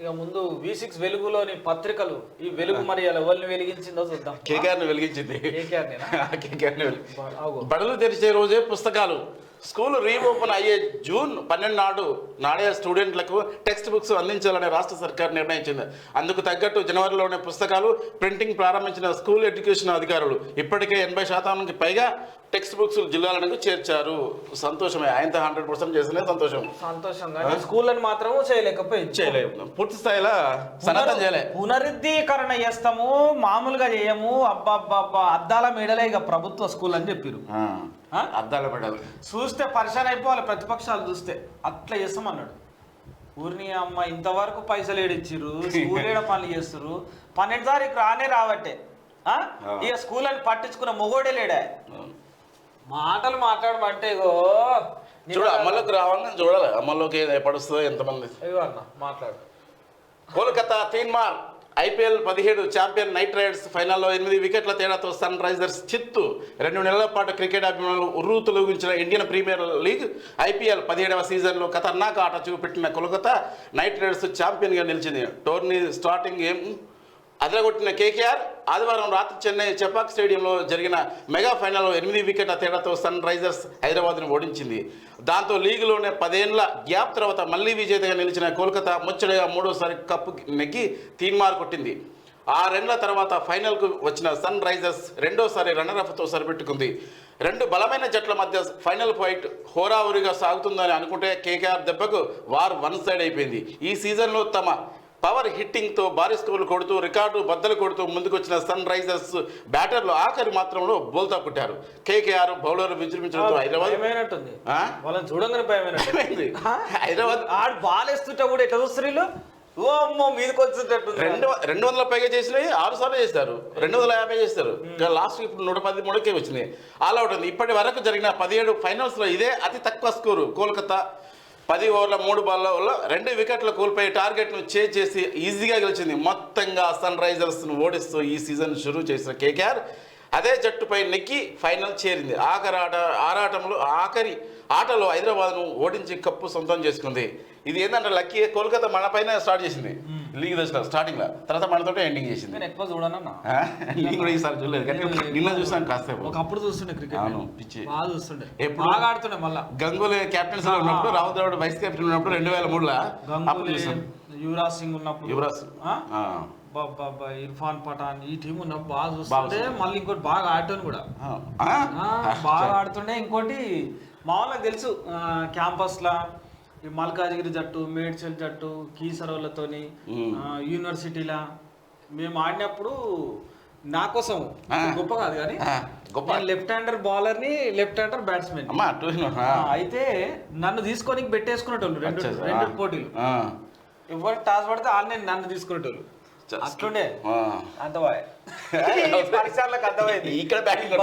ఇక ముందు V six వెలుగులోని పత్రికలు ఈ వెలుగు మరి ఎవరిని వెలిగించిందో చూద్దాం. కేకేఆర్ని వెలిగించింది. బడులు తెరిచే రోజే పుస్తకాలు. స్కూల్ రీఓపెన్ అయ్యే జూన్ పన్నెండు నాడు నాడే స్టూడెంట్లకు టెక్స్ట్ బుక్స్ అందించాలని రాష్ట్ర సర్కార్ నిర్ణయించింది. అందుకు తగ్గట్టు జనవరిలోనే పుస్తకాలు ప్రింటింగ్ ప్రారంభించిన స్కూల్ ఎడ్యుకేషన్ అధికారులు ఇప్పటికే ఎనభై శాతానికి పైగా టెక్స్ట్ బుక్స్ జిల్లాలకు చేర్చారు. సంతోషమే. ఆయనతో హండ్రెడ్ పర్సెంట్ చేసినే సంతోషం. సంతోషంగా స్కూళ్ళని మాత్రం చేయలేకపోయింది. చేయలేదు పూర్తి స్థాయిలో సనాతన చేయలే. పునరుద్ధీకరణ చేస్తాము మామూలుగా చేయము అబ్బా అబ్బా అబ్బా అద్దాల మేడలే ఇక ప్రభుత్వ స్కూల్ అని చెప్పారు? అద్దాలు పడాలి చూస్తే పరిశాన్ అయిపోవాలి ప్రతిపక్షాలు చూస్తే. అట్లా చేస్తామన్నాడు. ఊరిని అమ్మ ఇంతవరకు పైసలు ఏడిచ్చిర్రు స్కూల్ ఏడ పనులు చేస్తారు పన్నెండు తారీఖు రానే రావట్టే? ఇక స్కూల్ అని పట్టించుకున్న మొగోడే లేడా? మాటలు మాట్లాడమంటే ఇగో చూడు అమ్మలోకి రావాలని చూడాలి. అమ్మలోకి పడుస్తుందో ఎంతమంది. ఇగో అన్న మాట్లాడు. కోల్కతా తీన్మార్ ఐపీఎల్ పదిహేడు ఛాంపియన్ నైట్ రైడర్స్ ఫైనల్లో ఎనిమిది వికెట్ల తేడాతో సన్ రైజర్స్ చిత్తు రెండు నెలల పాటు క్రికెట్ అభిమానులు ఉర్రూ తొలగించిన ఇండియన్ ప్రీమియర్ లీగ్ ఐపీఎల్ పదిహేడవ సీజన్లో ఖతర్నాక్ ఆట చూపెట్టిన కోల్కతా నైట్ రైడర్స్ ఛాంపియన్గా నిలిచింది. టోర్నీ స్టార్టింగ్ ఏం అదలగొట్టిన కేకేఆర్ ఆదివారం రాత్రి చెన్నై చెపాక్ స్టేడియంలో జరిగిన మెగా ఫైనల్లో ఎనిమిది వికెట్ల తేడాతో సన్ రైజర్స్ హైదరాబాద్ను ఓడించింది. దాంతో లీగులోనే పదేళ్ళ గ్యాప్ తర్వాత మళ్ళీ విజేతగా నిలిచిన కోల్కతా ముచ్చటగా మూడోసారి కప్పు నెగ్గి తీన్మార్ కొట్టింది. ఆరేళ్ళ తర్వాత ఫైనల్కు వచ్చిన సన్ రైజర్స్ రెండోసారి రన్నరఫ్తో సరిపెట్టుకుంది. రెండు బలమైన జట్ల మధ్య ఫైనల్ ఫైట్ హోరాహోరీగా సాగుతుందని అనుకుంటే కేకేఆర్ దెబ్బకు వార్ వన్ సైడ్ అయిపోయింది. ఈ సీజన్లో తమ పవర్ హిట్టింగ్తో భారీ స్కోర్లు కొడుతూ రికార్డు బద్దలు కొడుతూ ముందుకొచ్చిన సన్ రైజర్స్ బ్యాటర్లు ఆఖరి మాత్రంలో బోల్తా కొట్టారు. కేకేఆర్ బౌలర్ విజృంభించడంతో హైదరాబాద్? వాళ్ళని చూడంగానే? హైదరాబాద్ ఆడు బాల్ వేస్తుంటే కూడా ఎట్లా చూస్తారు రెండు రెండు వందల పైగా చేసినవి ఆరు సార్లు చేస్తారు. రెండు వందల యాభై చేస్తారు. లాస్ట్ ఇప్పుడు నూట పది మూడుకే వచ్చినాయి. ఆల్ అవుట్ ఉంది. ఇప్పటి వరకు జరిగిన పదిహేడు ఫైనల్స్లో ఇదే అతి తక్కువ స్కోరు కోల్కతా పది ఓవర్ల మూడు బాల్లో రెండు వికెట్లు కోల్పోయి టార్గెట్ను చే చేసి ఈజీగా గెలిచింది. మొత్తంగా సన్ రైజర్స్ను ఓడిస్తూ ఈ సీజన్ షురూ చేసిన కేకేఆర్ అదే జట్టుపై నెక్కి ఫైనల్ చేరింది. ఆఖరి ఆట ఆరాటంలో ఆఖరి ఆటలో హైదరాబాద్ను ఓడించి కప్పు సొంతం చేసుకుంది. ఇది ఏంటంటే లక్కీ కోల్కతా మనపైన స్టార్ట్ చేసింది. లీగ్ దశలో స్టార్టింగ్లో. తర్వాత మనతోటే ఎండింగ్ చేసింది. నేను ఎక్కువ చూడనన్నా? నేను కూడా ఈసారి చూడలేదు కానీ నిన్న చూసాను కాసేపు. ఒకప్పుడు చూస్తుండే క్రికెట్ అవును పిచ్చి. బాగా చూస్తుండే. ఎప్పుడు? బాగా ఆడుతుండే మళ్ళా. గంగూలీ కెప్టెన్స్ ఉన్నప్పుడు రావు ద్రావిడ్ వైస్ కెప్టెన్ ఉన్నప్పుడు రెండు వేల మూడులో అప్పుడు గంగూలీ చూసాం యువరాజ్ సింగ్ ఉన్నప్పుడు. యువరాజ్ ఇర్ఫాన్ పఠాన్ ఈ టీం ఉన్నప్పుడు బాగా చూస్తుండే. మళ్ళీ ఇంకోటి బాగా ఆడటం కూడా? బాగా ఆడుతుండే. ఇంకోటి మా వాళ్ళకి తెలుసు క్యాంపస్ లా ఈ మల్కాజ్గిరి జట్టు మేడ్చల్ జట్టు. ఆ, యూనివర్సిటీలా మేము ఆడినప్పుడు నా కోసం. గొప్ప కాదు కానీ గొప్ప. లెఫ్ట్ హ్యాండర్ బౌలర్ని లెఫ్ట్ హ్యాండర్ బ్యాట్స్మెన్ అయితే నన్ను తీసుకొని పెట్టేసుకునేటోళ్ళు రెండు రెండు పోటీలు. ఎవరు టాస్ పడితే వాళ్ళని నన్ను తీసుకునేటోళ్ళు. అట్లుండే. అంత అర్థమైంది. ఇక్కడ బ్యాటింగ్